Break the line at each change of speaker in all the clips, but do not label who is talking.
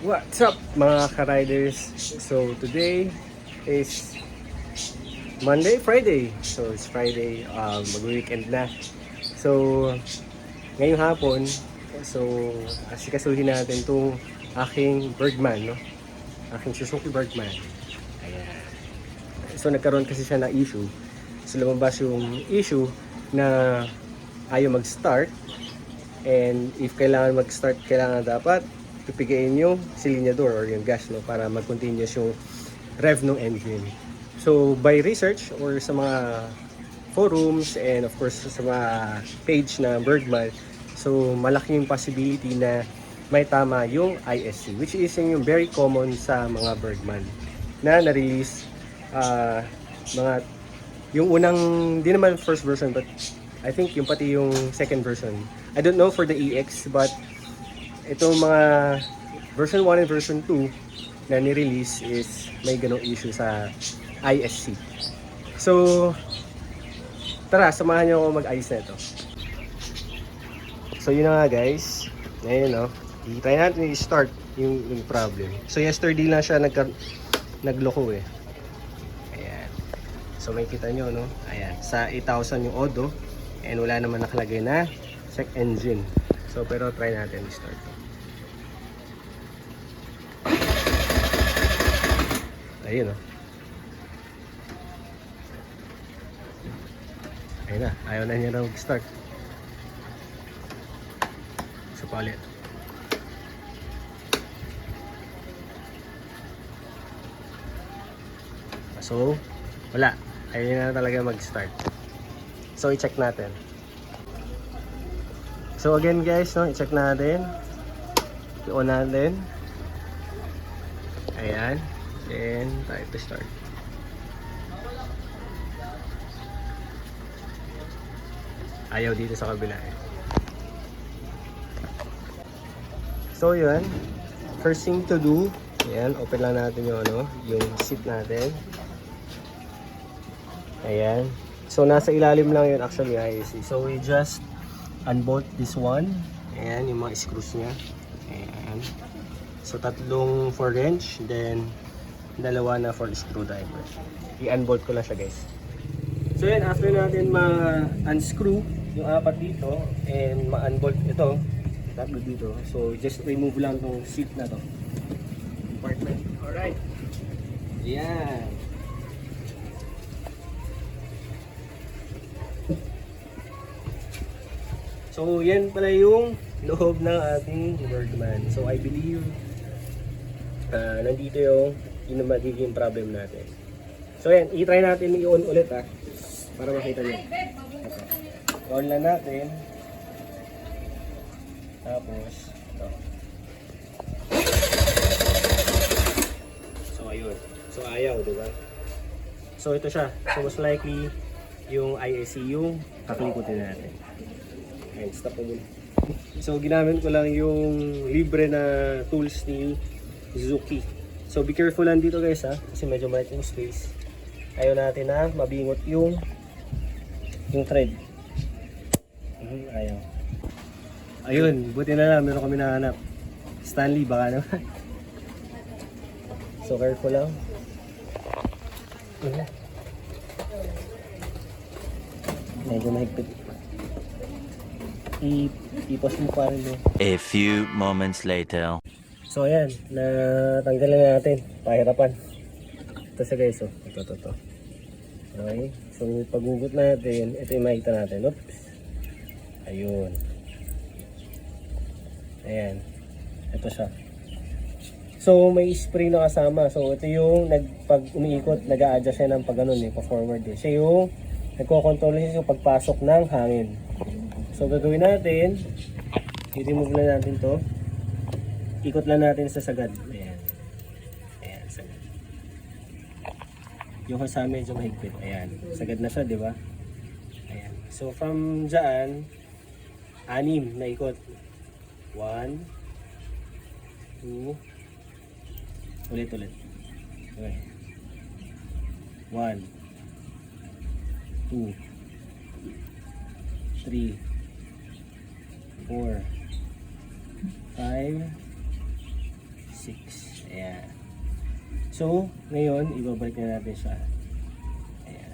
What's up mga ka-riders? So today is Monday, Friday. So it's Friday, um, mag-weekend na. So ngayong hapon, so asikasuhin natin itong aking Bergman, no? Aking Suzuki Bergman. Ayan. So nagkaroon kasi siya na issue. So lumabas yung issue na ayaw mag-start. And if kailangan mag-start, kailangan dapat pipigain yung silinyador or yung gas no para mag-continuous yung rev ng engine. So by research or sa mga forums and of course sa mga page na Bergman, so malaki yung possibility na may tama yung ISC which is yung very common sa mga Bergman na na-release ah, mga yung unang di naman first version but I think yung pati yung second version. I don't know for the EX but itong mga version 1 and version 2 na ni-release is may ganong issue sa ISC. So, tara, samahan niyo ako mag-ayos na ito. So, yun na nga guys. Ngayon, no. Try natin i-start yung, yung problem. So, yesterday lang siya nagka, nagloko eh. Ayan. So, may kita nyo, no. Ayan. Sa 8,000 yung Odo. And wala naman nakalagay na check engine. So, pero try natin i-start. Ayun oh. Ayun na, ayaw na niya na mag-start. So, palit. So, wala. Ayaw na talaga mag-start. So, i-check natin. So, again guys, no, i-check natin. I-on natin. Ayan. Then, try to start. Ayaw dito sa kabila eh. So, yun. First thing to do, ayan, open lang natin yung ano, yung seat natin. Ayan. So, nasa ilalim lang yun actually IAC. So, we just unbolt this one. Ayan, yung mga screws niya. Ayan. So, tatlong for wrench, then dalawa na for screwdriver. I-unbolt ko lang siya guys. So yan, after natin ma-unscrew yung apat dito and ma-unbolt ito, tatlo dito. So just remove lang tong seat na to. Compartment. Alright. Yan. So yan pala yung loob ng ating Birdman. So I believe ah, nandito yung yun ang magiging problem natin. So yan, i-try natin i-on ulit ha. Para makita nyo. Okay. On lang natin. Tapos, ito. So ayun. So ayaw, di ba? So ito siya. So most likely, yung IAC yung kakalikutin natin. Ayun, stop mo muna. So ginamit ko lang yung libre na tools ni Zuki. So be careful lang dito guys ha, kasi medyo maliit yung space. Ayaw natin na mabingot yung yung thread. Mhm, ayaw. Ayun, buti na lang, meron kami nahanap. Stanley, baka naman. so careful lang. Mhm. Medyo mahigpit. I ipos mo pa rin eh.
A few moments later.
So ayan, natanggal na natin. Pahirapan. Ito siya guys, oh. Ito, ito, ito. Okay. So paghugot natin, ito yung makita natin. Oops. Ayun. Ayan. Ito siya. So may spring na kasama. So ito yung nag, pag umiikot, nag a-adjust siya ng pag ganun eh, pa-forward eh. Siya yung nagko-control siya yung pagpasok ng hangin. So gagawin natin, i-remove na natin to ikot lang natin sa sagad. Ayan. Ayan, sagad. Yung sa medyo mahigpit. Ayan. Sagad na siya, di ba? Ayan. So from dyan, anim na ikot. One, two, ulit ulit. Okay. One, two, three, four, five, 6. Ayan. So, ngayon, ibabalik na natin siya. Ayan.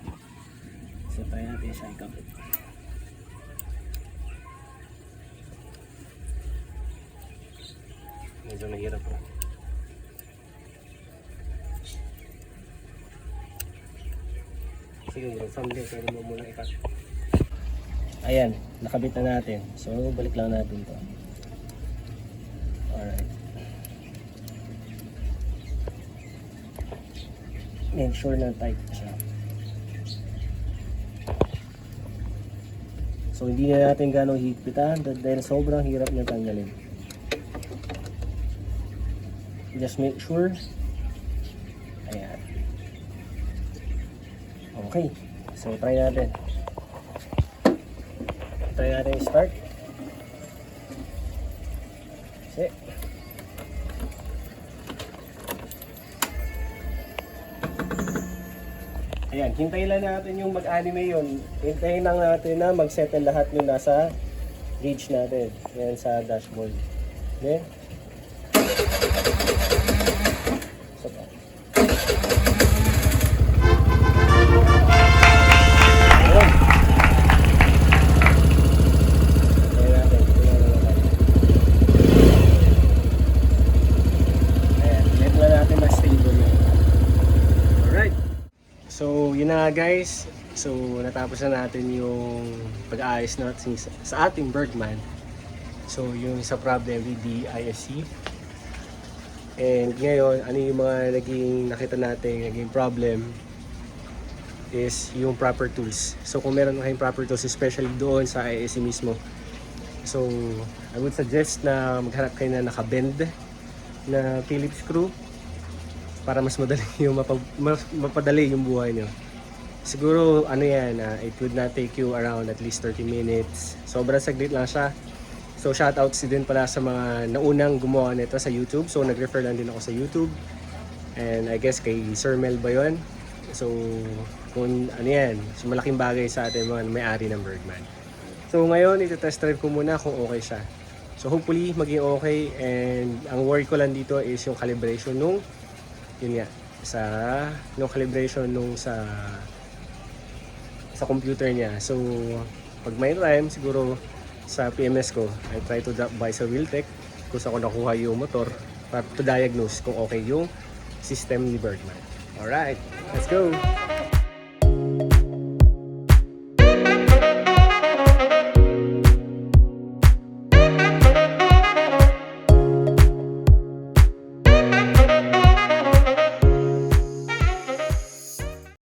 So, try natin siya ikabit. Medyo mahirap po. Siguro, someday, pwede mo muna ikat. Ayan, nakabit na natin. So, balik lang natin to. Alright. Make sure na tight siya. So, hindi na natin gano'ng higpitan dahil sobrang hirap niya tanggalin. Just make sure. Ayan. Okay. So, try natin. Try natin i-start. Kasi. Ayan, hintayin lang natin yung mag-anime yun. Hintayin lang natin na mag-settle lahat yung nasa gauge natin. Yan sa dashboard. Okay? So, yun na guys. So, natapos na natin yung pag-aayos natin sa, ating Bergman. So, yung sa problem with the ISC. And ngayon, ano yung mga naging nakita natin, naging problem is yung proper tools. So, kung meron kayong proper tools, especially doon sa ISC mismo. So, I would suggest na maghanap kayo na nakabend na Phillips screw para mas madali yung mapa, mas mapadali yung buhay nyo. Siguro ano yan, ah, it would not take you around at least 30 minutes. Sobrang saglit lang siya. So shoutouts din pala sa mga naunang gumawa nito sa YouTube. So nag-refer lang din ako sa YouTube. And I guess kay Sir Mel ba yun? So kung ano yan, so malaking bagay sa atin mga may-ari ng Bergman. So ngayon, ito-test drive ko muna kung okay siya. So hopefully maging okay and ang worry ko lang dito is yung calibration nung yun nga sa yung calibration nung sa sa computer niya. So pag may time siguro sa PMS ko, I try to drop by sa Wheeltech kung saan ko nakuha yung motor para to diagnose kung okay yung system ni Bergman. Alright, let's go!